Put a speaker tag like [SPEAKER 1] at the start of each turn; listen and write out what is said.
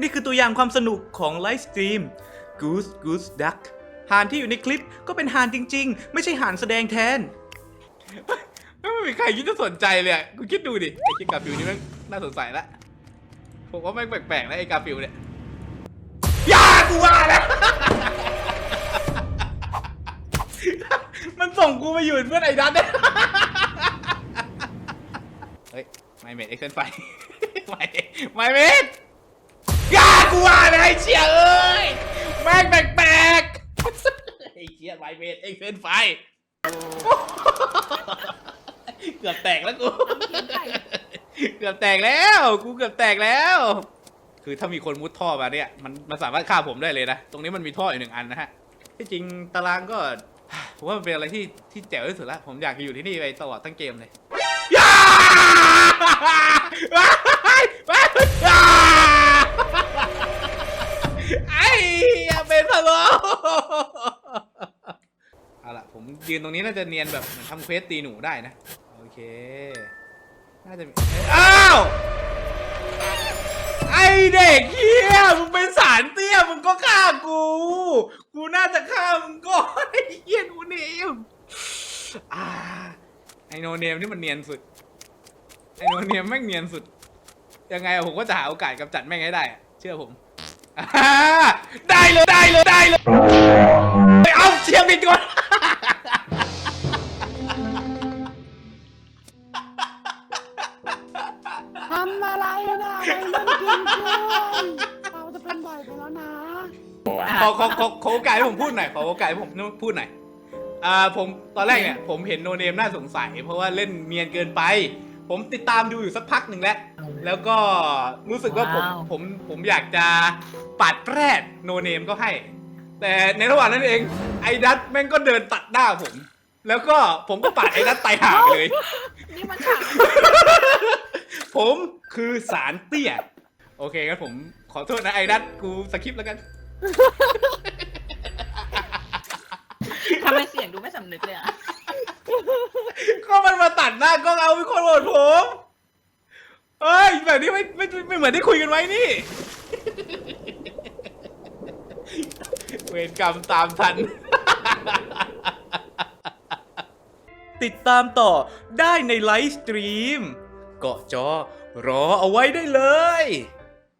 [SPEAKER 1] นี่คือตัวอย่างความสนุกของไลฟ์สตรีม Goose Goose Duck ห่านที่อยู่ในคลิปก็เป็นห่านจริง ๆ ไม่ใช่ห่านแสดงแทน ไม่มีใครคิดจะสนใจเลยอะกูคิดดูดิไอ้คิดกาฟิวนี่แมันน่าสงสัยละผมว่าแม่งแปลกๆนะไอ้กาฟิวเนี่ยอย่ากูว่าแล้ว มันส่งกูมาอยู่เป็นเพื่อนไอ้ดันเนี่ยเฮ้ยไม่เมดเอ็กเซนไฟไม่ไม่เมด อย่ากูว่าเลยไอ้เชี่ยเอ้ยแม่งแปลกๆไอ้เชี่ยไม่เมดเอ็กเซนไฟ เกือบแตกแล้วกู เกือบแตกแล้ว กูเกือบแตกแล้ว คือถ้ามีคนมุดท่อมาเนี่ย มันมันสามารถฆ่าผมได้เลยนะ ตรงนี้มันมีท่ออยู่หนึ่งอันนะฮะ ที่จริงตารางก็ ผมว่ามันเป็นอะไรที่ที่แจ๋วที่สุดละ ผมอยากอยู่ที่นี่ไปตลอดทั้งเกมเลย ไอ้อย่าเป็นพะโลเอาล่ะ ผมยืนตรงนี้น่าจะเนียนแบบเหมือนทำเควสตีหนูได้นะ โอเค น่าจะมีอ้าว ไอเด็กเฮียมึงเป็นสารเตี้ยมึงก็ฆ่ากู กูน่าจะฆ่ามึงก่อนไอเฮียกูเนมอ่าไอโนเนมนี่มันเนียนสุด ไอโนเนมแม่งเนียนสุด ยังไงอะผมก็จะหาโอกาสกำจัดแม่งให้ได้อะเชื่อผม อ่าได้เลยได้เลยได้เลยไปเอาเชียร์บิดก่อน
[SPEAKER 2] ทำอะไรนะไอ้มันกินกล้วยเราจะเป็นบ่อยไปแล้วนะ
[SPEAKER 1] ขอขอขอขอโอกาสให้ผมพูดหน่อยขอโอกาสให้ผมพูดหน่อยอ่าผมตอนแรกเนี่ยผมเห็นโนเนมน่าสงสัย เพราะว่าเล่นเนียนเกินไป ผมติดตามดูอยู่สักพักหนึ่งแล้ว แล้วก็รู้สึกว่าผม
[SPEAKER 3] ว้าว
[SPEAKER 1] ผมผมอยากจะปัดแปรดโนเนมก็ให้ แต่ในระหว่างนั้นเองไอ้ดัตแม่งก็เดินตัดหน้าผม แล้วก็ผมก็ปัดไอ้ดัตตายห่าไปเลย
[SPEAKER 3] นี่มันขัง
[SPEAKER 1] ผมคือสารเตี้ย โอเคงั้นผมขอโทษนะไอ้ดัตกูสคริปต์แล้วกัน
[SPEAKER 3] ทำไมเสียงดูไม่สำนึกเลยอะ
[SPEAKER 1] ก็มันมาตัดหน้ากล้องเอาเป็นคนโหวตผมเอ้ยแบบนี้ไม่ไม่ไม่ไม่เหมือนที่คุยกันไว้นี่ เวรกรรมตามทัน ติดตามต่อได้ในไลฟ์สตรีม เกาะจอรอเอาไว้ได้เลย